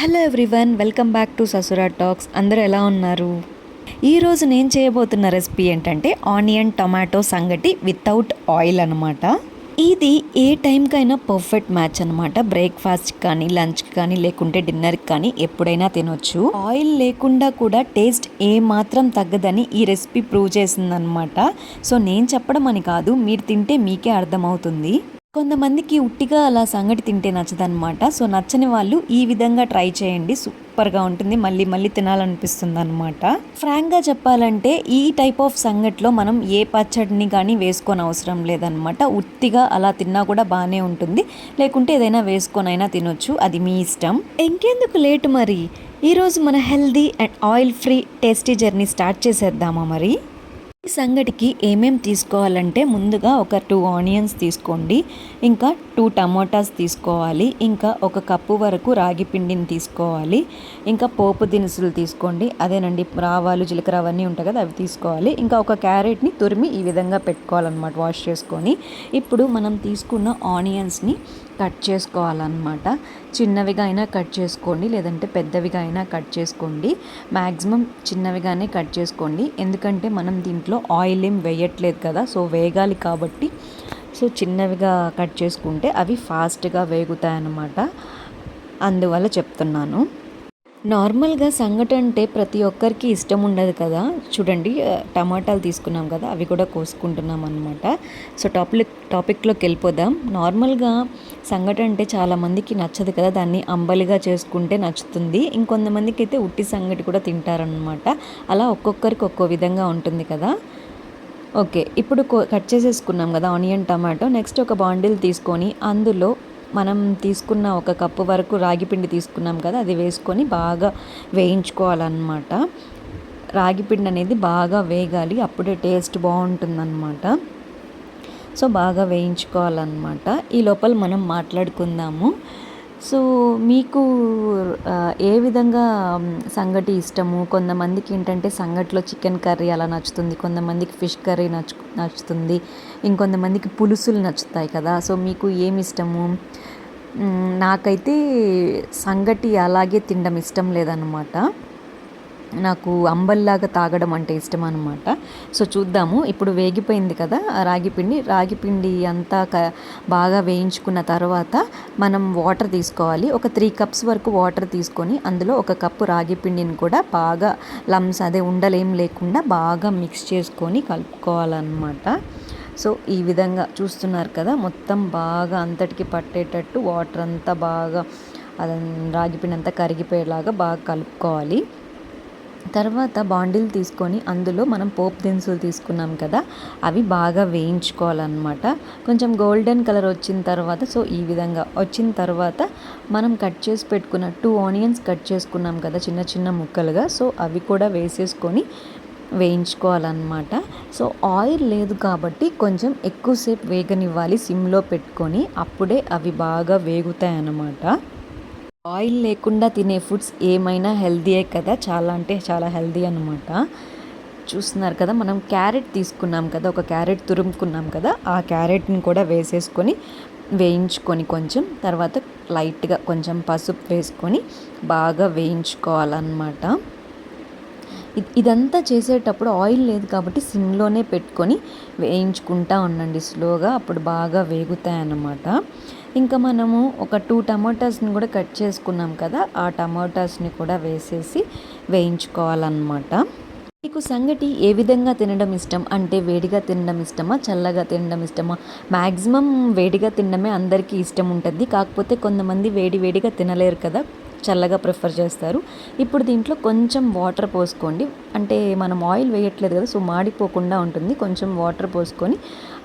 Hello everyone welcome back to Sasura talks. అందరూ ఎలా ఉన్నారు? ఈరోజు నేను చేయబోతున్న రెసిపీ ఏంటంటే ఆనియన్ టొమాటో సంగటి వితౌట్ ఆయిల్ అనమాట ఇది ఏ టైంకైనా పర్ఫెక్ట్ మ్యాచ్ అనమాట బ్రేక్ఫాస్ట్ కానీ లంచ్ కానీ లేకుంటే డిన్నర్కి కానీ ఎప్పుడైనా తినొచ్చు. ఆయిల్ లేకుండా కూడా టేస్ట్ ఏ మాత్రం తగ్గదని ఈ రెసిపీ ప్రూవ్ చేసిందనమాట సో నేను చెప్పడం అని కాదు మీరు తింటే మీకే అర్థమవుతుంది. కొంతమందికి ఉట్టిగా అలా సంగటి తింటే నచ్చదనమాట సో నచ్చని వాళ్ళు ఈ విధంగా ట్రై చేయండి. సూపర్గా ఉంటుంది. మళ్ళీ మళ్ళీ తినాలనిపిస్తుంది అనమాట ఫ్రాంక్గా చెప్పాలంటే ఈ టైప్ ఆఫ్ సంగట్లో మనం ఏ పచ్చడిని కానీ వేసుకొని అవసరం లేదనమాట ఉత్తిగా అలా తిన్నా కూడా బాగానే ఉంటుంది. లేకుంటే ఏదైనా వేసుకొని అయినా తినొచ్చు. అది మీ ఇష్టం. ఇంకెందుకు లేట్ మరి? ఈరోజు మన healthy and oil free tasty journey start చేసేద్దామా మరి? ఈ సంగటికి ఏమేం తీసుకోవాలంటే ముందుగా ఒక టూ ఆనియన్స్ తీసుకోండి ఇంకా టూ టమోటాస్ తీసుకోవాలి ఇంకా ఒక కప్పు వరకు రాగి పిండిని తీసుకోవాలి ఇంకా పోపు దినుసులు తీసుకోండి అదేనండి రావాలు జీలకర్ర అవన్నీ ఉంటాయి కదా అవి తీసుకోవాలి ఇంకా ఒక క్యారెట్ని తురిమి ఈ విధంగా పెట్టుకోవాలన్నమాట వాష్ చేసుకొని. ఇప్పుడు మనం తీసుకున్న ఆనియన్స్ని కట్ చేసుకోవాలన్నమాట. చిన్నవిగా అయినా కట్ చేసుకోండి లేదంటే పెద్దవిగా అయినా కట్ చేసుకోండి. మ్యాక్సిమం చిన్నవిగానే కట్ చేసుకోండి ఎందుకంటే మనం దీంట్లో ఆయిల్ ఏం వేయట్లేదు కదా సో వేగాలి కాబట్టి సో చిన్నవిగా కట్ చేసుకుంటే అవి ఫాస్ట్గా వేగుతాయన్నమాట. అందువల్ల చెప్తున్నాను. నార్మల్గా సంగటి అంటే ప్రతి ఒక్కరికి ఇష్టం ఉండదు కదా. చూడండి టమాటాలు తీసుకున్నాం కదా అవి కూడా కోసుకుంటున్నాం అనమాట సో టాపిక్ టాపిక్లోకి వెళ్ళిపోదాం. నార్మల్గా సంగటి అంటే చాలామందికి నచ్చదు కదా దాన్ని అంబలిగా చేసుకుంటే నచ్చుతుంది. ఇంకొంతమందికి అయితే ఉట్టి సంగటి కూడా తింటారనమాట అలా ఒక్కొక్కరికి ఒక్కో విధంగా ఉంటుంది కదా. ఓకే ఇప్పుడు కో- కట్ చేసేసుకున్నాం కదా ఆనియన్ టమాటో. నెక్స్ట్ ఒక బాండిల్ తీసుకొని అందులో మనం తీసుకున్న ఒక కప్పు వరకు రాగి పిండి తీసుకున్నాం కదా అది వేసుకొని బాగా వేయించుకోవాలన్నమాట. రాగి పిండి అనేది బాగా వేగాలి అప్పుడే టేస్ట్ బాగుంటుందన్నమాట. సో బాగా వేయించుకోవాలన్నమాట. ఈ లోపల మనం మాట్లాడుకుందాము. సో మీకు ఏ విధంగా సంగటి ఇష్టము? కొంతమందికి ఏంటంటే సంగటిలో చికెన్ కర్రీ అలా నచ్చుతుంది కొంతమందికి ఫిష్ కర్రీ నచ్చు నచ్చుతుంది ఇంకొంతమందికి పులుసులు నచ్చుతాయి కదా. సో మీకు ఏమి ఇష్టము? నాకైతే సంగటి అలాగే తినడం ఇష్టం లేదన్నమాట. నాకు అంబల్లాగా తాగడం అంటే ఇష్టం అనమాట సో చూద్దాము. ఇప్పుడు వేగిపోయింది కదా రాగిపిండి రాగి పిండి. అంతా క బాగా వేయించుకున్న తర్వాత మనం వాటర్ తీసుకోవాలి. ఒక త్రీ కప్స్ వరకు వాటర్ తీసుకొని అందులో ఒక కప్పు రాగి పిండిని కూడా బాగా లమ్స్ అదే ఉండలేం లేకుండా బాగా మిక్స్ చేసుకొని కలుపుకోవాలన్నమాట. సో ఈ విధంగా చూస్తున్నారు కదా మొత్తం బాగా అంతటికి పట్టేటట్టు వాటర్ అంతా బాగా అది రాగి పిండి అంతా కరిగిపోయేలాగా బాగా కలుపుకోవాలి. తర్వాత బాండిల్ తీసుకొని అందులో మనం పోపు దినుసులు తీసుకున్నాం కదా అవి బాగా వేయించుకోవాలన్నమాట. కొంచెం గోల్డెన్ కలర్ వచ్చిన తర్వాత సో ఈ విధంగా వచ్చిన తర్వాత మనం కట్ చేసి పెట్టుకున్న టూ ఆనియన్స్ కట్ చేసుకున్నాం కదా చిన్న చిన్న ముక్కలుగా సో అవి కూడా వేసేసుకొని వేయించుకోవాలన్నమాట. సో ఆయిల్ లేదు కాబట్టి కొంచెం ఎక్కువసేపు వేగనివ్వాలి సిమ్లో పెట్టుకొని అప్పుడే అవి బాగా వేగుతాయి అన్నమాట ఆయిల్ లేకుండా తినే ఫుడ్స్ ఏమైనా హెల్దీయే కదా. చాలా అంటే చాలా హెల్దీ అనమాట చూస్తున్నారు కదా మనం క్యారెట్ తీసుకున్నాం కదా ఒక క్యారెట్ తురుముకున్నాం కదా ఆ క్యారెట్ని కూడా వేసేసుకొని వేయించుకొని కొంచెం తర్వాత లైట్గా కొంచెం పసుపు వేసుకొని బాగా వేయించుకోవాలన్నమాట. ఇదంతా చేసేటప్పుడు ఆయిల్ లేదు కాబట్టి సిమ్లోనే పెట్టుకొని వేయించుకుంటా ఉండండి. స్లోగా అప్పుడు బాగా వేగుతాయి అన్నమాట ఇంకా మనము ఒక టూ టమాటాస్ని కూడా కట్ చేసుకున్నాం కదా ఆ టమాటాస్ని కూడా వేసేసి వేయించుకోవాలన్నమాట. మీకు సంగటి ఏ విధంగా తినడం ఇష్టం? అంటే వేడిగా తినడం ఇష్టమా చల్లగా తినడం ఇష్టమా? మ్యాక్సిమం వేడిగా తినడమే అందరికీ ఇష్టం ఉంటుంది. కాకపోతే కొంతమంది వేడి వేడిగా తినలేరు కదా చల్లగా ప్రిఫర్ చేస్తారు. ఇప్పుడు దీంట్లో కొంచెం వాటర్ పోసుకోండి. అంటే మనం ఆయిల్ వేయట్లేదు కదా సో మాడిపోకుండా ఉంటుంది. కొంచెం వాటర్ పోసుకొని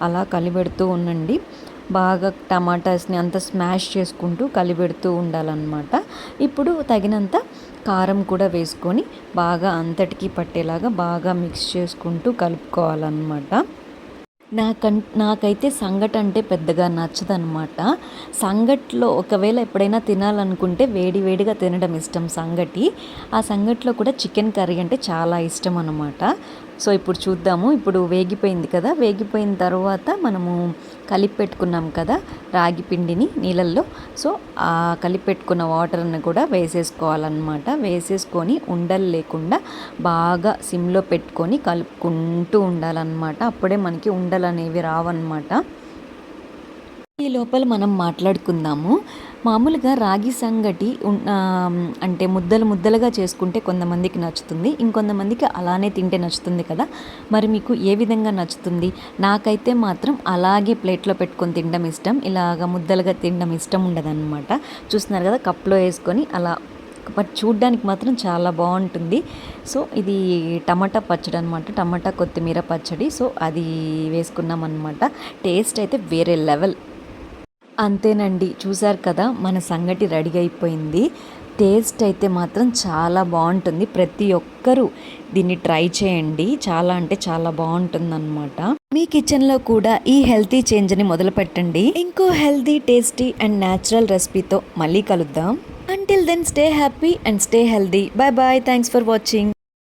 అలా కలిపెడుతూ ఉండండి. బాగా టమాటాస్ని అంతా స్మాష్ చేసుకుంటూ కలిపెడుతూ ఉండాలన్నమాట. ఇప్పుడు తగినంత కారం కూడా వేసుకొని బాగా అంతటికీ పట్టేలాగా బాగా మిక్స్ చేసుకుంటూ కలుపుకోవాలన్నమాట. నాకం నాకైతే సంగటి అంటే పెద్దగా నచ్చదనమాట సంగట్లో ఒకవేళ ఎప్పుడైనా తినాలనుకుంటే వేడి వేడిగా తినడం ఇష్టం సంగటి ఆ సంగట్లో కూడా చికెన్ కర్రీ అంటే చాలా ఇష్టం అనమాట సో ఇప్పుడు చూద్దాము. ఇప్పుడు వేగిపోయింది కదా. వేగిపోయిన తర్వాత మనము కలిపి పెట్టుకున్నాం కదా రాగి పిండిని నీళ్ళల్లో. సో ఆ కలిపి పెట్టుకున్న వాటర్ని కూడా వేసేసుకోవాలన్నమాట. వేసేసుకొని ఉండలు లేకుండా బాగా సిమ్లో పెట్టుకొని కలుపుకుంటూ ఉండాలన్నమాట. అప్పుడే మనకి ఉండలు అనేవి రావన్నమాట. ఈ లోపల మనం మాట్లాడుకుందాము. మామూలుగా రాగి సంగటి అంటే ముద్దలు ముద్దలుగా చేసుకుంటే కొంతమందికి నచ్చుతుంది. ఇంకొంతమందికి అలానే తింటే నచ్చుతుంది కదా. మరి మీకు ఏ విధంగా నచ్చుతుంది? నాకైతే మాత్రం అలాగే ప్లేట్లో పెట్టుకొని తినడం ఇష్టం. ఇలాగ ముద్దలుగా తినడం ఇష్టం ఉండదన్నమాట. చూస్తున్నారు కదా కప్లో వేసుకొని అలా బట్ చూడ్డానికి మాత్రం చాలా బాగుంటుంది. సో ఇది టమాటా పచ్చడి అనమాట టమాటా కొత్తిమీర పచ్చడి. సో అది వేసుకున్నాం అనమాట టేస్ట్ అయితే వేరే లెవెల్. అంతేనండి. చూసారు కదా మన సంగటి రెడీ అయిపోయింది. టేస్ట్ అయితే మాత్రం చాలా బాగుంటుంది. ప్రతి ఒక్కరూ దీన్ని ట్రై చేయండి. చాలా అంటే చాలా బాగుంటుందన్నమాట. మీ కిచెన్లో కూడా ఈ హెల్తీ చేంజ్ని మొదలు పెట్టండి. ఇంకో హెల్తీ టేస్టీ అండ్ న్యాచురల్ రెసిపీతో మళ్ళీ కలుద్దాం. Until then stay happy and stay healthy bye bye thanks for watching